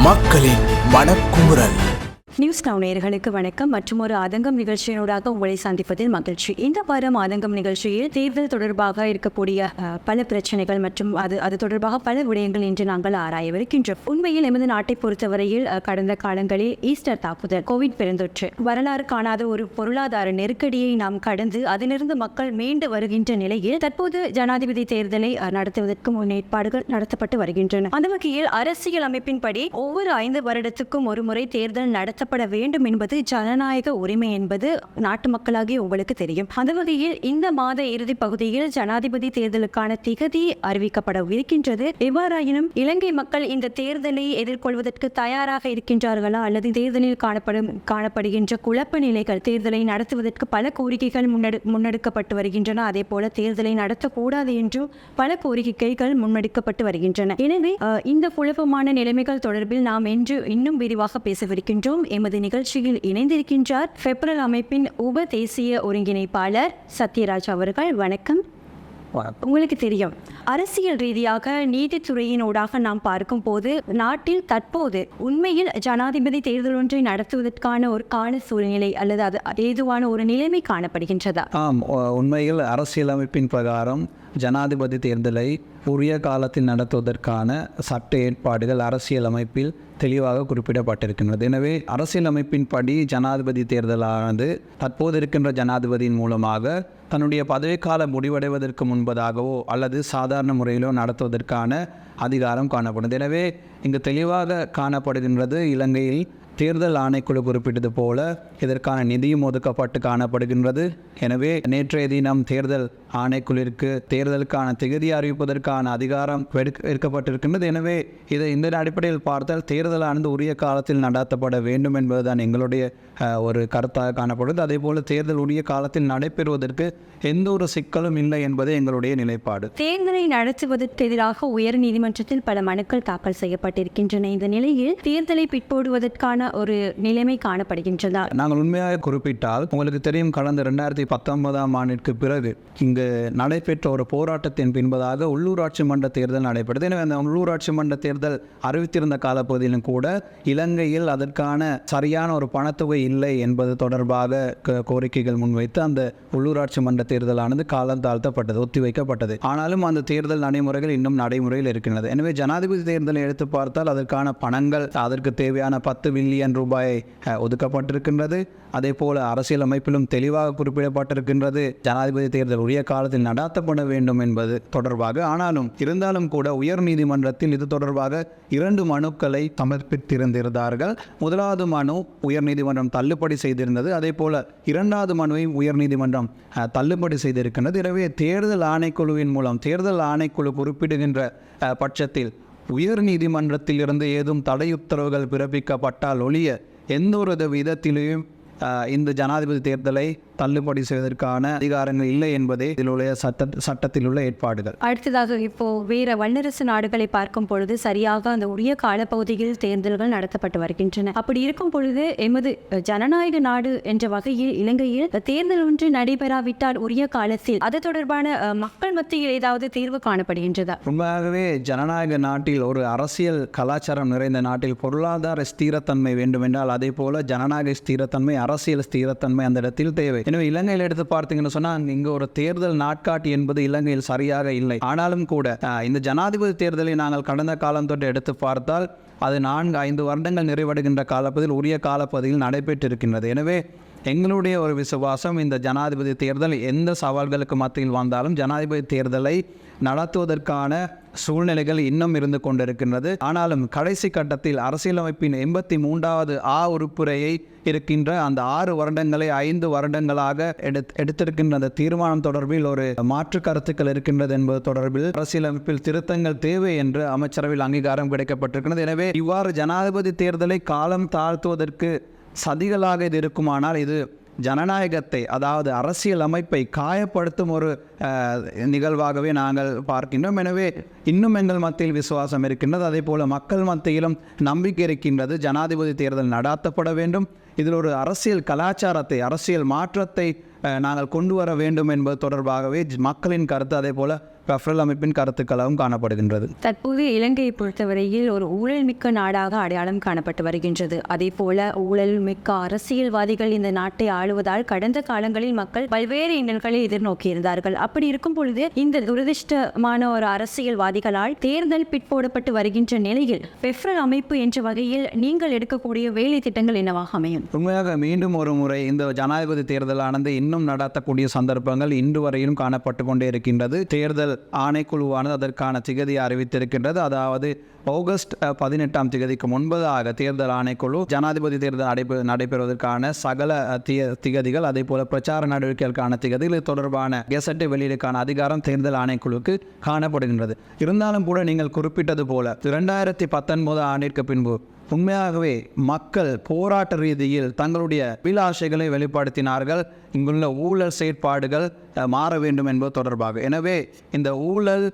மக்களின் மனக்குமுறல் news down நேர்களுக்கு வணக்கம். மற்றும் ஒரு ஆதங்கம் நிகழ்ச்சியினூடாக உங்களை சந்திப்பதில் மகிழ்ச்சி. இந்த வாரம் ஆதங்கம் நிகழ்ச்சியில் தேர்தல் தொடர்பாக இருக்கக்கூடிய பல பிரச்சனைகள் மற்றும் அது அது தொடர்பாக பல விடயங்கள் இன்று நாங்கள் ஆராயவிருக்கின்றோம். உண்மையில் எமது நாட்டை பொறுத்தவரையில் கடந்த காலங்களில் ஈஸ்டர் தாக்குதல் கோவிட் பெருந்தொற்று வரலாறு காணாத ஒரு பொருளாதார நெருக்கடியை நாம் கடந்து அதிலிருந்து மக்கள் மீண்டு வருகின்ற நிலையில் தற்போது ஜனாதிபதி தேர்தலை நடத்துவதற்கு நடத்துவதற்கு முன்னேற்பாடுகள் நடத்தப்பட்டு வருகின்றன. அந்த வகையில் அரசியல் அமைப்பின்படி ஒவ்வொரு ஐந்து வருடத்துக்கும் ஒரு முறை தேர்தல் நடத்தப்பட வேண்டும் என்பது ஜனநாயக உரிமை என்பது நாட்டு மக்களாகிய உங்களுக்கு தெரியும். அந்த வகையில் இந்த மாத இறுதி பகுதியில் ஜனாதிபதி தேர்தலுக்கான திகதி அறிவிக்கப்பட இருக்கின்றது. எவ்வாறாயினும் இலங்கை மக்கள் இந்த தேர்தலை எதிர்கொள்வதற்கு தயாராக இருக்கின்றார்களா அல்லது தேர்தலில் காணப்படும் காணப்படுகின்ற குழப்ப நிலைகள் தேர்தலை நடத்துவதற்கு பல கோரிக்கைகள் முன்னெடு முன்னெடுக்கப்பட்டு வருகின்றன. அதே போல தேர்தலை நடத்தக்கூடாது என்றும் பல கோரிக்கைகள் முன்னெடுக்கப்பட்டு வருகின்றன. எனவே இந்த குழப்பமான நிலைமைகள் தொடர்பில் நாம் இன்று இன்னும் விரிவாக பேசவிருக்கின்றோம். எமது நிகழ்ச்சியில் இணைந்திருக்கின்றார் பெப்ரல் அமைப்பின் உப தேசிய ஒருங்கிணைப்பாளர் சத்யராஜ் அவர்கள். வணக்கம். உங்களுக்கு தெரியும். அரசியல் ரீதியாக நீதித்துறையினூடாக நாம் பார்க்கும்போது நாட்டில் தற்போது உண்மையில் ஜனாதிபதி தேர்தல் ஒன்றை நடத்துவதற்கான ஒரு கால சூழ்நிலை அல்லது அது ஏதுவான ஒரு நிலைமை காணப்படுகின்றதா? ஆம் உண்மையில் அரசியலமைப்பின் பிரகாரம் ஜனாதிபதி தேர்தலை உரிய காலத்தில் நடத்துவதற்கான சட்ட ஏற்பாடுகள் அரசியலமைப்பில் தெளிவாக குறிப்பிடப்பட்டிருக்கின்றது. எனவே அரசியலமைப்பின்படி ஜனாதிபதி தேர்தலானது தற்போது இருக்கின்ற ஜனாதிபதியின் மூலமாக தன்னுடைய பதவிக்கால முடிவடைவதற்கு முன்பதாகவோ அல்லது சாதாரண முறையிலோ நடத்துவதற்கான அதிகாரம் காணப்படுது. எனவே இங்கு தெளிவாக காணப்படுகின்றது இலங்கையில் தேர்தல் ஆணைக்குழு குறிப்பிட்டது போல இதற்கான நிதியும் ஒதுக்கப்பட்டு காணப்படுகின்றது. எனவே நேற்றைய தினம் தேர்தல் ஆணைக்குழுவிற்கு தேர்தலுக்கான திகதி அறிவிப்பதற்கான அதிகாரம் எடுக்கப்பட்டிருக்கின்றது. எனவே இதை இந்த அடிப்படையில் பார்த்தால் தேர்தலானது உரிய காலத்தில் நடத்தப்பட வேண்டும் என்பதுதான் எங்களுடைய ஒரு கருத்தாக காணப்படுது. அதே போல தேர்தல் உரிய காலத்தில் நடைபெறுவதற்கு எந்த ஒரு சிக்கலும் இல்லை என்பதே எங்களுடைய நிலைப்பாடு. தேர்தலை நடத்துவதற்கு எதிராக உயர் நீதிமன்றத்தில் பல மனுக்கள் தாக்கல் செய்யப்பட்டிருக்கின்றன. இந்த நிலையில் தேர்தலை பிற்போடுவதற்கான ஒரு நிலைமை காணப்படுகின்றதா நாங்கள் உண்மையாக குறிப்பிட்டால் உங்களுக்கு தெரியும் கடந்த ரெண்டாயிரத்தி பத்தொன்பதாம் ஆண்டிற்கு பிறகு இங்கு நடைபெற்ற ஒரு போராட்டத்தின் பின்பதாக உள்ளூராட்சி மன்ற தேர்தல் நடைபெற்றது. எனவே அந்த உள்ளூராட்சி மன்ற தேர்தல் அறிவித்திருந்த காலப்பகுதியிலும் கூட இலங்கையில் அதற்கான சரியான ஒரு பணத்தொகை இல்லை என்பது தொடர்பாக கோரிக்கைகள் முன்வைத்து அந்த உள்ளூராட்சி மன்ற தேர்தலானது காலம் தாழ்த்தப்பட்டது ஒத்திவைக்கப்பட்டது. ஆனாலும் அந்த தேர்தல் நடைமுறைகள் இன்னும் நடைமுறையில் இருக்கின்றன. இருக்கின்றது எனவே ஜனாதிபதி தேர்தலை எடுத்து பார்த்தால் அதற்கான பணங்கள் அதற்கு தேவையான பத்து பில்லியன் ரூபாய் ஒதுக்கப்பட்டிருக்கின்றது. அதே போல அரசியல் அமைப்பிலும் தெளிவாக குறிப்பிடப்பட்டிருக்கின்றது. ஜனாதிபதி தேர்தல் உரிய காலத்தில் நடாத்தப்பட வேண்டும் என்பது தொடர்பாக. ஆனாலும் இருந்தாலும் கூட உயர் நீதிமன்றத்தில் இது தொடர்பாக இரண்டு மனுக்களை சமர்ப்பித்திருந்திருந்தார்கள். முதலாவது மனு உயர் நீதிமன்றம் தள்ளுபடி செய்திருந்தது. அதே போல இரண்டாவது மனுவை உயர் நீதிமன்றம் தள்ளுபடி செய்திருக்கின்றது. எனவே தேர்தல் ஆணைக்குழுவின் மூலம் தேர்தல் ஆணைக்குழு குறிப்பிடுகின்ற பட்சத்தில் உயர் நீதிமன்றத்திலிருந்து ஏதும் தடை உத்தரவுகள் பிறப்பிக்கப்பட்டால் ஒழிய எந்த ஒரு விதத்திலேயும் இந்த ஜனாதிபதி தேர்தலை தள்ளுபடி செய்வதற்கான அதிகாரங்கள் இல்லை என்பதே இதில் உள்ள சட்ட சட்டத்தில் உள்ள ஏற்பாடுகள். அடுத்ததாக இப்போ வேற வல்லரசு நாடுகளை பார்க்கும் பொழுது சரியாக அந்த உரிய காலப்பகுதியில் தேர்தல்கள் நடத்தப்பட்டு வருகின்றன. அப்படி இருக்கும் பொழுது எமது ஜனநாயக நாடு என்ற வகையில் இலங்கையில் தேர்தல் ஒன்று நடைபெறாவிட்டால் உரிய காலத்தில் அது தொடர்பான மக்கள் மத்தியில் ஏதாவது தீர்வு காணப்படுகின்றதா? உண்மையாகவே ஜனநாயக நாட்டில் ஒரு அரசியல் கலாச்சாரம் நிறைந்த நாட்டில் பொருளாதார ஸ்திரத்தன்மை வேண்டுமென்றால் அதே போல ஜனநாயக ஸ்திரத்தன்மை அரசியல் ஸ்திரத்தன்மை அந்த இடத்தில் தேவை. எனவே இலங்கையில் எடுத்து பார்த்தீங்கன்னு சொன்னால் இங்கே ஒரு தேர்தல் நாட்காட்டி என்பது இலங்கையில் சரியாக இல்லை. ஆனாலும் கூட இந்த ஜனாதிபதி தேர்தலை நாங்கள் கடந்த காலம் தொட்டு எடுத்து பார்த்தால் அது நான்கு ஐந்து வருடங்கள் நிறைவடைகின்ற காலப்பகுதியில் உரிய காலப்பகுதியில் நடைபெற்றிருக்கின்றது. எனவே எங்களுடைய ஒரு விசுவாசம் இந்த ஜனாதிபதி தேர்தல் எந்த சவால்களுக்கு மத்தியில் வந்தாலும் ஜனாதிபதி தேர்தலை நடத்துவதற்கான சூழ்நிலைகள் இன்னும் இருந்து கொண்டிருக்கின்றது. ஆனாலும் கடைசி கட்டத்தில் அரசியலமைப்பின் எண்பத்தி மூன்றாவது ஆ உறுப்புரையை இருக்கின்ற அந்த ஆறு வருடங்களை ஐந்து வருடங்களாக எடுத் எடுத்திருக்கின்ற அந்த தீர்மானம் தொடர்பில் ஒரு மாற்று கருத்துக்கள் இருக்கின்றது என்பது தொடர்பில் அரசியலமைப்பில் திருத்தங்கள் தேவை என்று அமைச்சரவையில் அங்கீகாரம் கிடைக்கப்பட்டிருக்கிறது. எனவே இவ்வாறு ஜனாதிபதி தேர்தலை காலம் தாழ்த்துவதற்கு சதிகளாக இது இருக்குமானால் இது ஜனநாயகத்தை அதாவது அரசியல் அமைப்பை காயப்படுத்தும் ஒரு நிகழ்வாகவே நாங்கள் பார்க்கின்றோம். எனவே இன்னும் எங்கள் மத்தியில் விசுவாசம் இருக்கின்றது. அதே போல மக்கள் மத்தியிலும் நம்பிக்கை இருக்கின்றது. ஜனாதிபதி தேர்தல் நடாத்தப்பட வேண்டும். இதில் ஒரு அரசியல் கலாச்சாரத்தை அரசியல் மாற்றத்தை நாங்கள் கொண்டு வர வேண்டும் என்பது தொடர்பாகவே மக்களின் கருத்து. அதே போல் பெஃப்ரல் அமைப்பின் கருத்துக்களாகவும் காணப்படுகின்றது. தற்போது இலங்கையை பொறுத்தவரையில் ஒரு ஊழல் மிக்க நாடாக அடையாளம் காணப்பட்டு வருகின்றது. அதே போல ஊழல் மிக்க அரசியல்வாதிகள் இந்த நாட்டை ஆளுவதால் கடந்த காலங்களில் மக்கள் பல்வேறு இன்னல்களை எதிர்நோக்கியிருந்தார்கள். அப்படி இருக்கும் பொழுது இந்த துரதிர்ஷ்டமான ஒரு அரசியல்வாதிகளால் தேர்தல் பிற்போடப்பட்டு வருகின்ற நிலையில் பெஃப்ரல் அமைப்பு என்ற வகையில் நீங்கள் எடுக்கக்கூடிய வேலை திட்டங்கள் என்னவாக அமையும்? உண்மையாக மீண்டும் ஒரு முறை இந்த ஜனாதிபதி தேர்தலானது இன்னும் நடத்தக்கூடிய சந்தர்ப்பங்கள் இன்று வரையிலும் காணப்பட்டு கொண்டே இருக்கின்றது. தேர்தல் ஆணைக்குழுவானது அதற்கான திகதியை அறிவித்திருக்கின்றது. அதாவது ஆகஸ்ட் பதினெட்டாம் திகதிக்கு முன்பதாக தேர்தல் ஆணைக்குழு ஜனாதிபதி தேர்தல் நடைபெ நடைபெறுவதற்கான சகல திகதிகள் அதே போல பிரச்சார நடவடிக்கைகளுக்கான திகதிகள் தொடர்பான கெசட்டை வெளியீடுக்கான அதிகாரம் தேர்தல் ஆணைக்குழுவுக்கு காணப்படுகின்றது. இருந்தாலும் கூட நீங்கள் குறிப்பிட்டது போல இரண்டாயிரத்தி பத்தொன்பது ஆண்டிற்கு பின்பு உண்மையாகவே மக்கள் போராட்ட ரீதியில் தங்களுடைய அபிலாஷைகளை வெளிப்படுத்தினார்கள். இங்குள்ள ஊழல் செயற்பாடுகள் மாற வேண்டும் என்பது தொடர்பாக. எனவே இந்த ஊழல்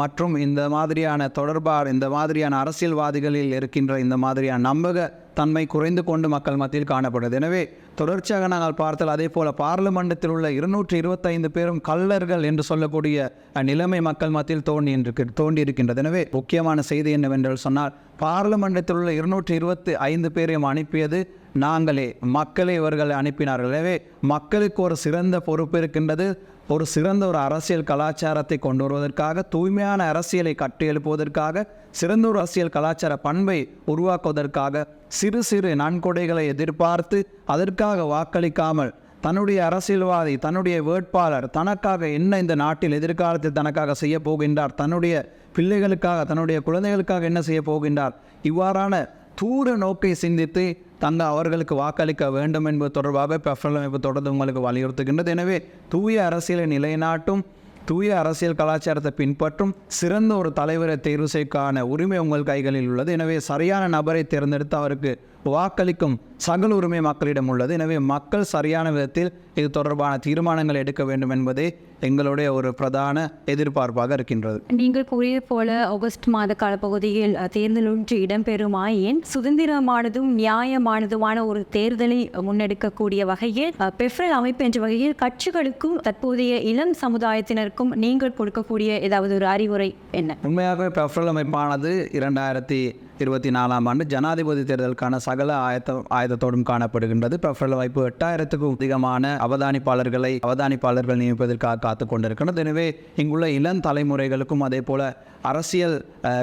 மற்றும் இந்த மாதிரியான தொடர்பாக இந்த மாதிரியான அரசியல்வாதிகளில் இருக்கின்ற இந்த மாதிரியான நம்பக தன்மை குறைந்து கொண்டு மக்கள் மத்தியில் காணப்படுது. எனவே தொடர்ச்சியாக நாங்கள் பார்த்தால் அதே போல் பார்லிமெண்டத்தில் உள்ள இருநூற்றி இருபத்தைந்து பேரும் கள்ளர்கள் என்று சொல்லக்கூடிய நிலைமை மக்கள் மத்தியில் தோன்றி இருக்கு இருக்கின்றது எனவே முக்கியமான செய்தி என்னவென்று சொன்னால் பார்லிமெண்டத்தில் உள்ள இருநூற்றி இருபத்தி ஐந்து பேரையும் அனுப்பியது நாங்களே மக்களே இவர்களை அனுப்பினார்கள். எனவே மக்களுக்கு ஒரு சிறந்த பொறுப்பு இருக்கின்றது. ஒரு சிறந்த ஒரு அரசியல் கலாச்சாரத்தை கொண்டு வருவதற்காக தூய்மையான அரசியலை கட்டியெழுப்புவதற்காக சிறந்த ஒரு அரசியல் கலாச்சார பண்பை உருவாக்குவதற்காக சிறு சிறு நன்கொடைகளை எதிர்பார்த்து அதற்காக வாக்களிக்காமல் தன்னுடைய அரசியல்வாதி தன்னுடைய வேட்பாளர் தனக்காக என்ன இந்த நாட்டில் எதிர்காலத்தில் தனக்காக செய்ய போகின்றார் தன்னுடைய பிள்ளைகளுக்காக தன்னுடைய குழந்தைகளுக்காக என்ன செய்ய போகின்றார் இவ்வாறான தூர நோக்கை சிந்தித்து தங்க அவர்களுக்கு வாக்களிக்க வேண்டும் என்பது தொடர்பாக பெஃபரல் அமைப்பு தொடர்ந்து உங்களுக்கு வலியுறுத்துகின்றது. எனவே தூய அரசியலை நிலைநாட்டும் தூய அரசியல் கலாச்சாரத்தை பின்பற்றும் சிறந்த ஒரு தலைவரை தேர்வு செய்யக்கான உரிமை உங்கள் கைகளில் உள்ளது. எனவே சரியான நபரை தேர்ந்தெடுத்து அவருக்கு வாக்களிக்கும் சகல உரிமை மக்களிடம் உள்ளது. எனவே மக்கள் சரியான விதத்தில் இது தொடர்பான தீர்மானங்கள் எடுக்க வேண்டும் என்பதே எங்களுடைய ஒரு பிரதான எதிர்பார்ப்பாக இருக்கின்றது. நீங்கள் கூறியது போல ஆகஸ்ட் மாத காலப்பகுதியில் தேர்தல் ஒன்று இடம்பெறுமாயின் சுதந்திரமானதும் நியாயமானதுமான ஒரு தேர்தலை முன்னெடுக்கக்கூடிய வகையில் பெஃப்ரல் அமைப்பு என்ற வகையில் கட்சிகளுக்கும் தற்போதைய இளம் சமுதாயத்தினருக்கும் நீங்கள் கொடுக்கக்கூடிய ஏதாவது ஒரு அறிவுரை என்ன? உண்மையாகவே பெஃப்ரல் அமைப்பானது இரண்டாயிரத்தி இருபத்தி நாலாம் ஆண்டு ஜனாதிபதி தேர்தலுக்கான சகல ஆயத்த ஆயத்தத்தோடும் காணப்படுகின்றது. பெஃப்ரல் அமைப்பு எட்டாயிரத்துக்கும் அதிகமான அவதானிப்பாளர்களை அவதானிப்பாளர்கள் நியமிப்பதற்காக காத்து கொண்டிருக்கிறது எனவே இங்குள்ள இளம் தலைமுறைகளுக்கும் அதே போல் அரசியல்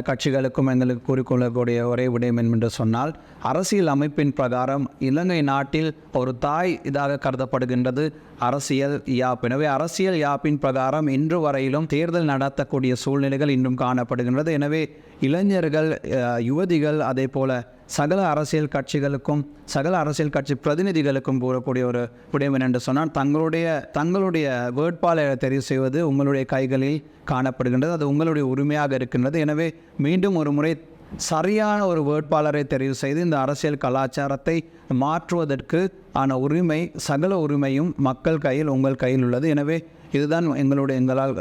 கட்சிகளுக்கும் எங்களுக்கு கூறிக்கொள்ளக்கூடிய ஒரே விடயம் என்று சொன்னால் அரசியல் அமைப்பின் பிரகாரம் இலங்கை நாட்டில் ஒரு தாய் இதாக கருதப்படுகின்றது அரசியல் யாப். எனவே அரசியல் யாப்பின் பிரகாரம் இன்று வரையிலும் தேர்தல் நடத்தக்கூடிய சூழ்நிலைகள் இன்னும் காணப்படுகின்றது. எனவே இளைஞர்கள் யுவதிகள் அதே போல சகல அரசியல் கட்சிகளுக்கும் சகல அரசியல் கட்சி பிரதிநிதிகளுக்கும் கூறக்கூடிய ஒரு உடையவன் என்று சொன்னால் தங்களுடைய தங்களுடைய வேட்பாளரை தெரிவு செய்வது உங்களுடைய கைகளில் காணப்படுகின்றது அது உங்களுடைய உரிமையாக இருக்கின்றது. எனவே மீண்டும் ஒரு முறை சரியான ஒரு வேட்பாளரை தெரிவு செய்து இந்த அரசியல் கலாச்சாரத்தை மாற்றுவதற்கு ஆன உரிமை சகல உரிமையும் மக்கள் கையில் உங்கள் கையில் உள்ளது. எனவே இதுதான் எங்களுடைய எங்களால்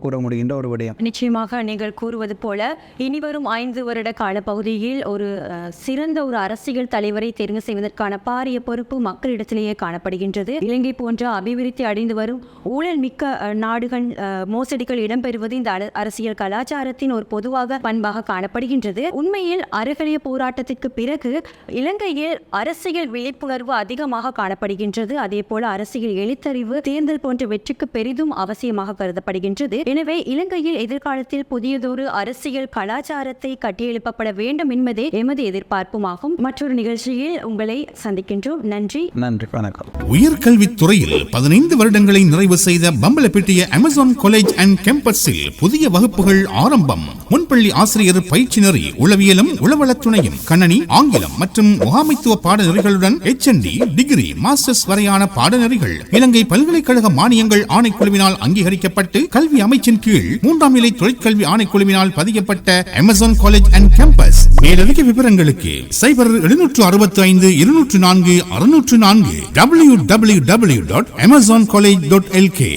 கூற முடிகின்ற ஒரு விடயம். நிச்சயமாக நீங்கள் கூறுவது போல இனிவரும் ஐந்து வருட காலப்பகுதியில் ஒரு சிறந்த ஒரு அரசியல் தலைவரை தேர்வு செய்வதற்கான பாரிய பொறுப்பு மக்களிடத்திலேயே காணப்படுகின்றது. இலங்கை போன்ற அபிவிருத்தி அடைந்து வரும் ஊழல் மிக்க நாடுகள் அஹ், மோசடிகள் இடம்பெறுவது இந்த அரசியல் கலாச்சாரத்தின் ஒரு பொதுவாக பண்பாக காணப்படுகின்றது. உண்மையில் அறகலிய போராட்டத்திற்கு பிறகு இலங்கையில் அரசியல் விழிப்புணர்வு அதிகமாக காணப்படுகின்றது. அதே போல அரசியல் எழுத்தறிவு தேர்தல் போன்ற வெற்றிக்கு பெரிதும் அவசியமாக கருதப்படுகின்றது. எனவே இலங்கையில் எதிர்காலத்தில் புதியதொரு அரசியல் கலாச்சாரத்தை கட்டியெழுப்பப்பட வேண்டும் என்பதே எமது எதிர்பார்ப்புமாகும். மற்றொரு நிகழ்ச்சியில் உங்களை சந்திக்கின்றோம். நன்றி. நன்றி வணக்கம். உயர்கல்வித் துறையில் பதினைந்து வருடங்களை நிறைவு செய்த பம்பலப்பிட்டிய அமேசான் காலேஜ் அண்ட் கேம்பஸில் புதிய வகுப்புகள் ஆரம்பம். முன்பள்ளி ஆசிரியர் பயிற்சி நெறி உளவியலும் உளவளத் துணையும் கணனி ஆங்கிலம் மற்றும் முகாமைத்துவ பாடநெறிகளுடன் HND டிகிரி மாஸ்டர்ஸ் வரையான பாடநெறிகள் இலங்கை பல்கலைக்கழக மானியங்கள் ஆணைக்குழுவினால் அங்கீகரிக்கப்பட்டு கல்வி அமைச்சின் கீழ் மூன்றாம் நிலை தொழிற்கல்வி ஆணைக்குழுவினால் பதியப்பட்ட அமேசான் காலேஜ் அண்ட் கேம்பஸ் மேலதிக விவரங்களுக்கு சைபர் எழுநூற்று அறுபத்தி ஐந்து இருநூற்று நான்கு அறுநூற்று நான்கு W W W dot Amazon college dot LK